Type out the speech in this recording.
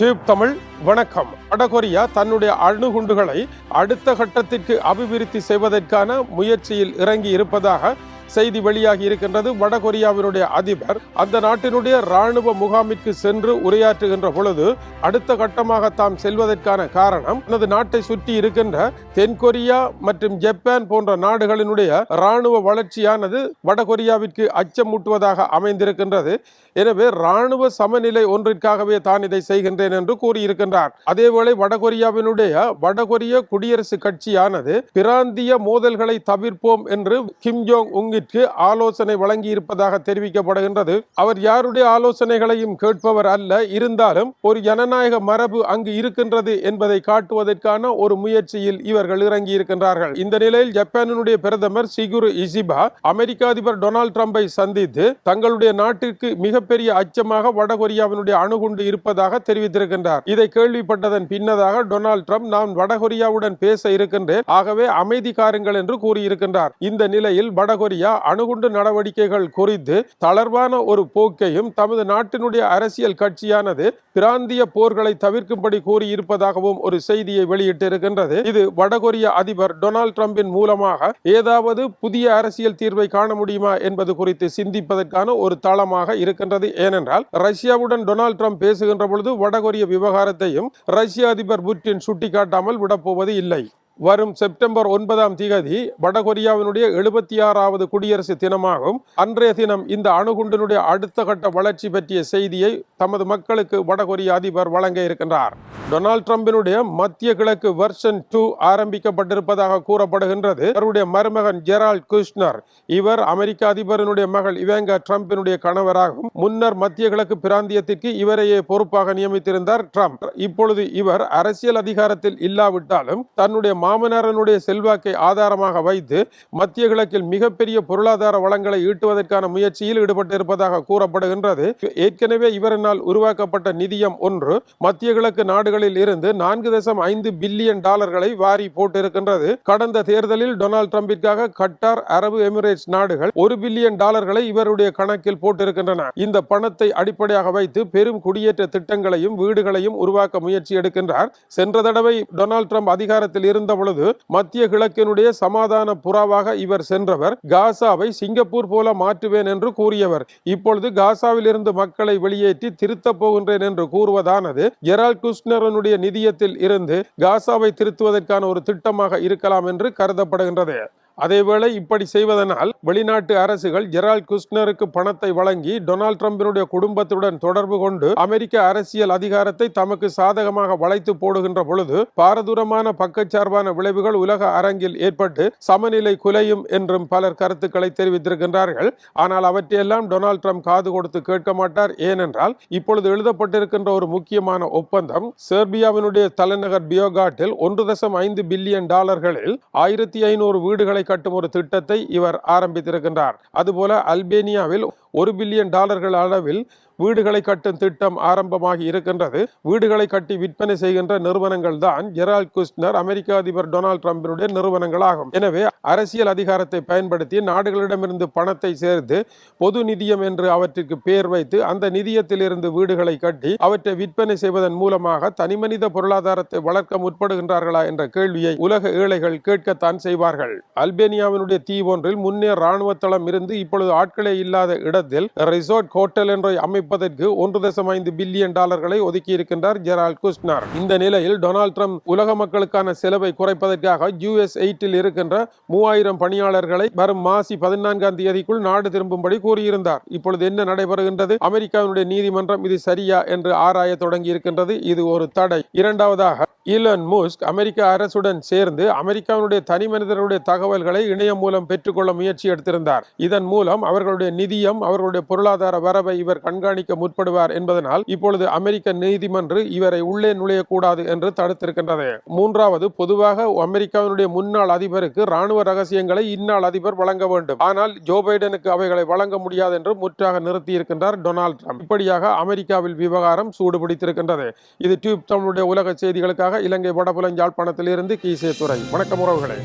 Tube Tamil வணக்கம். வடகொரியா தன்னுடைய அணுகுண்டுகளை அடுத்த கட்டத்திற்கு அபிவிருத்தி செய்வதற்கான முயற்சியில் இறங்கி இருப்பதாக செய்தி வெளியாகி இருக்கின்றது. வடகொரியாவினுடைய அதிபர் அந்த நாட்டினுடைய ராணுவ முகாமிற்கு சென்று உரையாற்றுகின்ற பொழுது அடுத்த கட்டமாக தாம் செல்வதற்கான காரணம் தனது நாட்டை சுற்றி இருக்கின்ற தென்கொரியா மற்றும் ஜப்பான் போன்ற நாடுகளினுடைய ராணுவ வளர்ச்சியானது வடகொரியாவிற்கு அச்சமூட்டுவதாக அமைந்திருக்கின்றது. எனவே ராணுவ சமநிலை ஒன்றிற்காகவே தான் இதை செய்கின்றேன் என்று கூறியிருக்கின்றார். அதேவேளை வடகொரியாவினுடைய வடகொரிய குடியரசு கட்சியானது பிராந்திய மோதல்களை தவிர்ப்போம் என்று கிம் ஜோங் உங்கிற்கு ஆலோசனை வழங்கி இருப்பதாக தெரிவிக்கப்படுகின்றது. அவர் யாருடைய ஆலோசனைகளையும் கேட்பவர் அல்ல. இருந்தாலும் ஒரு ஜனநாயக மரபு அங்கு இருக்கின்றது என்பதை காட்டுவதற்கான ஒரு முயற்சியில் இவர்கள் இறங்கியிருக்கின்றார்கள். இந்த நிலையில் ஜப்பானினுடைய பிரதமர் சிகுரு இசிபா அமெரிக்க அதிபர் டொனால்ட் ட்ரம்பை சந்தித்து தங்களுடைய நாட்டிற்கு மிகப்பெரிய அச்சமாக வடகொரியாவினுடைய அணுகுண்டு இருப்பதாக தெரிவித்திருக்கின்றார். இதை கேள்விப்பட்டதன் பின்னதாக டொனால்ட் ட்ரம்ப் நான் வடகொரியாவுடன் பேச இருக்கின்றேன். ஆகவே அமைதி காருங்கள் என்று கூறியிருக்கின்றார். இந்த நிலையில் வடகொரியா அணுகுண்டு நடவடிக்கைகள் குறித்து தளர்வான ஒரு போக்கையும் தமது நாட்டினுடைய அரசியல் கட்சியானது பிராந்திய போர்களை தவிர்க்கும்படி கூறியிருப்பதாகவும் ஒரு செய்தியை வெளியிட்டிருக்கின்றது. இது வடகொரிய அதிபர் டொனால்ட் ட்ரம்பின் மூலமாக ஏதாவது புதிய அரசியல் தீர்வை காண முடியுமா என்பது குறித்து சிந்திப்பதற்கான ஒரு தளமாக இருக்கின்றது. ஏனென்றால் ரஷ்யாவுடன் டொனால்ட் ட்ரம்ப் பேசுகின்ற பொழுது வடகொரிய விவகாரத்தையும் ரஷ்ய அதிபர் புட்டின் சுட்டிக்காட்டாமல் விடப்போவது இல்லை. வரும் செப்டம்பர் ஒன்பதாம் திகதி வடகொரியாவினுடைய எழுபத்தி ஆறாவது குடியரசு தினமாகும். அன்றைய தினம் இந்த அணுகுண்டினுடைய அடுத்த கட்ட வளர்ச்சி பற்றிய செய்தியை தமது மக்களுக்கு வடகொரிய அதிபர் வழங்க இருக்கின்றார். டொனால்ட் ட்ரம்பினுடைய மத்திய கிழக்கு வெர்ஷன் டூ ஆரம்பிக்கப்பட்டிருப்பதாக கூறப்படுகின்றது. அவருடைய மருமகன் ஜெரால்ட் குஷ்னர் இவர் அமெரிக்க அதிபரினுடைய மகள் இவேங்கா ட்ரம்பினுடைய கணவராகும். முன்னர் மத்திய கிழக்கு பிராந்தியத்திற்கு இவரையே பொறுப்பாக நியமித்திருந்தார் ட்ரம்ப். இப்பொழுது இவர் அரசியல் அதிகாரத்தில் இல்லாவிட்டாலும் தன்னுடைய மாமனாரனுடைய செல்வாக்கை ஆதாரமாக வைத்து மத்திய கிழக்கில் மிகப்பெரிய பொருளாதார வளங்களை ஈட்டுவதற்கான முயற்சியில் ஈடுபட்டிருப்பதாக கூறப்படுகின்றது. ஏற்கனவே இவரினால் உருவாக்கப்பட்ட நிதியம் ஒன்று மத்திய கிழக்கு நாடுகள் நாடுகளில் இருந்து நான்கு தசம் ஐந்து பில்லியன் டாலர்களை வாரி போட்டிருக்கின்றது. கடந்த தேர்தலில் டொனால்டு டிரம்பிற்காக கட்டார் அரபு எமிரேட்ஸ் நாடுகள் ஒரு பில்லியன் டாலர்களை இவருடைய கணக்கில் போட்டிருக்கின்றன. இந்த பணத்தை அடிப்படையாக வைத்து பெரும் குடியேற்ற திட்டங்களையும் வீடுகளையும் உருவாக்க முயற்சி எடுக்கின்றார். சென்ற தடவை டொனால்டு ட்ரம்ப் அதிகாரத்தில் இருந்த பொழுது மத்திய கிழக்கினுடைய சமாதான புறாவாக இவர் சென்றவர். காசாவை சிங்கப்பூர் போல மாற்றுவேன் என்று கூறியவர். இப்பொழுது காசாவில் இருந்து மக்களை வெளியேற்றி திருத்தப் போகின்றேன் என்று கூறுவதானது. ஜெரால்ட் குஸ்னரனுடைய நிதியத்தில் இருந்து காசாவை திருத்துவதற்கான ஒரு திட்டமாக இருக்கலாம் என்று கருதப்படுகின்றது. அதேவேளை இப்படி செய்வதனால் வெளிநாட்டு அரசுகள் ஜெரால்ட் குஸ்னருக்கு பணத்தை வழங்கி டொனால்ட் ட்ரம்பினுடைய குடும்பத்துடன் தொடர்பு கொண்டு அமெரிக்க அரசியல் அதிகாரத்தை தமக்கு சாதகமாக வளைத்து போடுகின்ற பொழுது பாரதூரமான பக்கச்சார்பான விளைவுகள் உலக அரங்கில் ஏற்பட்டு சமநிலை குலையும் என்றும் பலர் கருத்துக்களை தெரிவித்திருக்கின்றார்கள். ஆனால் அவற்றையெல்லாம் டொனால்ட் ட்ரம்ப் காது கொடுத்து கேட்க மாட்டார். ஏனென்றால் இப்பொழுது எழுதப்பட்டிருக்கின்ற ஒரு முக்கியமான ஒப்பந்தம் செர்பியாவினுடைய தலைநகர் பியோகாட்டில் ஒன்று தசம் ஐந்து பில்லியன் டாலர்களில் ஆயிரத்தி ஐநூறு வீடுகளை கட்டும் ஒரு திட்டத்தை இவர் ஆரம்பித்திருக்கின்றார். அதுபோல அல்பேனியாவில் ஒரு பில்லியன் டாலர்கள் அளவில் வீடுகளை கட்டும் திட்டம் ஆரம்பமாகி இருக்கின்றது. வீடுகளை கட்டி விற்பனை செய்கின்ற நிறுவனங்கள் தான் ஜெரால்ட் குஸ்னர் அமெரிக்க அதிபர் டொனால்ட் ட்ரம்பினுடைய நிறுவனங்களாகும். எனவே அரசியல் அதிகாரத்தை பயன்படுத்தி நாடுகளிடமிருந்து பணத்தை சேர்த்து பொது நிதியம் என்று அவற்றிற்கு பெயர் வைத்து அந்த நிதியத்திலிருந்து வீடுகளை கட்டி அவற்றை விற்பனை செய்வதன் மூலமாக தனிமனித பொருளாதாரத்தை வளர்க்க முற்படுகின்றார்களா என்ற கேள்வியை உலக ஏழைகள் கேட்கத்தான் செய்வார்கள். அல்பேனியாவினுடைய தீ ஒன்றில் முன்னே ராணுவ தளம் இருந்து இப்பொழுது ஆட்களே இல்லாத இடத்தில் ரிசோர்ட் ஹோட்டல் என்ற அமைப்பு அமைப்பதற்கு ஒன்று தசம் ஐந்து பில்லியன் டாலர்களை ஒதுக்கி இருக்கின்றார் ஜெரால்ட் குஸ்னார் இந்த நிலையில் டொனால்ட் ட்ரம்ப் உலக மக்களுக்கான செலவை குறைப்பதற்காக யூஎஸ் எயிட்டில் இருக்கின்ற மூவாயிரம் பணியாளர்களை வரும் மாசி பதினான்காம் தேதிக்குள் நாடு திரும்பும்படி கூறியிருந்தார். இப்பொழுது என்ன நடைபெறுகின்றது? அமெரிக்காவினுடைய நீதிமன்றம் இது சரியா என்று ஆராய தொடங்கி இருக்கின்றது இது ஒரு தடை. இரண்டாவதாக ஈலன் முஸ்க் அமெரிக்க அரசுடன் சேர்ந்து அமெரிக்காவினுடைய தனி மனிதர்களுடைய தகவல்களை இணையம் மூலம் பெற்றுக்கொள்ள முயற்சி எடுத்திருந்தார். இதன் மூலம் அவர்களுடைய நிதியம் அவர்களுடைய பொருளாதார வரவை இவர் கண்காணிக்க முற்படுவார் என்பதனால் இப்பொழுது அமெரிக்க நீதிமன்று இவரை உள்ளே நுழையக்கூடாது என்று தடுத்திருக்கின்றது. மூன்றாவது பொதுவாக அமெரிக்காவினுடைய முன்னாள் அதிபருக்கு ராணுவ ரகசியங்களை இந்நாள் அதிபர் வழங்க வேண்டும். ஆனால் ஜோ பைடனுக்கு அவைகளை வழங்க முடியாது என்று முற்றாக நிறுத்தி இருக்கின்றார் டொனால்ட் ட்ரம்ப். இப்படியாக அமெரிக்காவில் விவகாரம் சூடுபிடித்திருக்கின்றது. இது டியூப் தமிழுடைய உலக செய்திகளுக்காக இலங்கை வடபுலஞ்சாழ்ப்பாணத்திலிருந்து கீசே துறை வணக்கம் உறவுகளை.